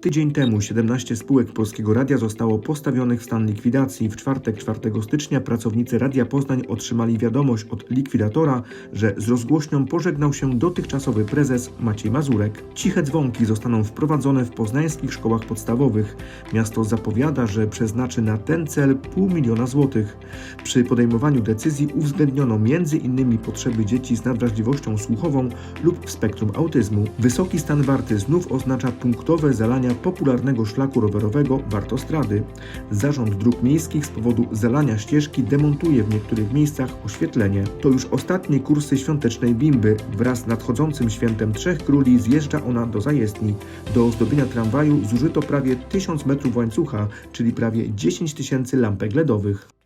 Tydzień temu 17 spółek Polskiego Radia zostało postawionych w stan likwidacji. W czwartek 4 stycznia pracownicy Radia Poznań otrzymali wiadomość od likwidatora, że z rozgłośnią pożegnał się dotychczasowy prezes Maciej Mazurek. Ciche dzwonki zostaną wprowadzone w poznańskich szkołach podstawowych. Miasto zapowiada, że przeznaczy na ten cel pół miliona złotych. Przy podejmowaniu decyzji uwzględniono m.in. potrzeby dzieci z nadwrażliwością słuchową lub w spektrum autyzmu. Wysoki stan warty znów oznacza punktowe popularnego szlaku rowerowego Wartostrady. Zarząd Dróg Miejskich z powodu zalania ścieżki demontuje w niektórych miejscach oświetlenie. To już ostatnie kursy świątecznej bimby. Wraz z nadchodzącym świętem Trzech Króli zjeżdża ona do zajezdni. Do ozdobienia tramwaju zużyto prawie 1000 metrów łańcucha, czyli prawie 10 tysięcy lampek LEDowych.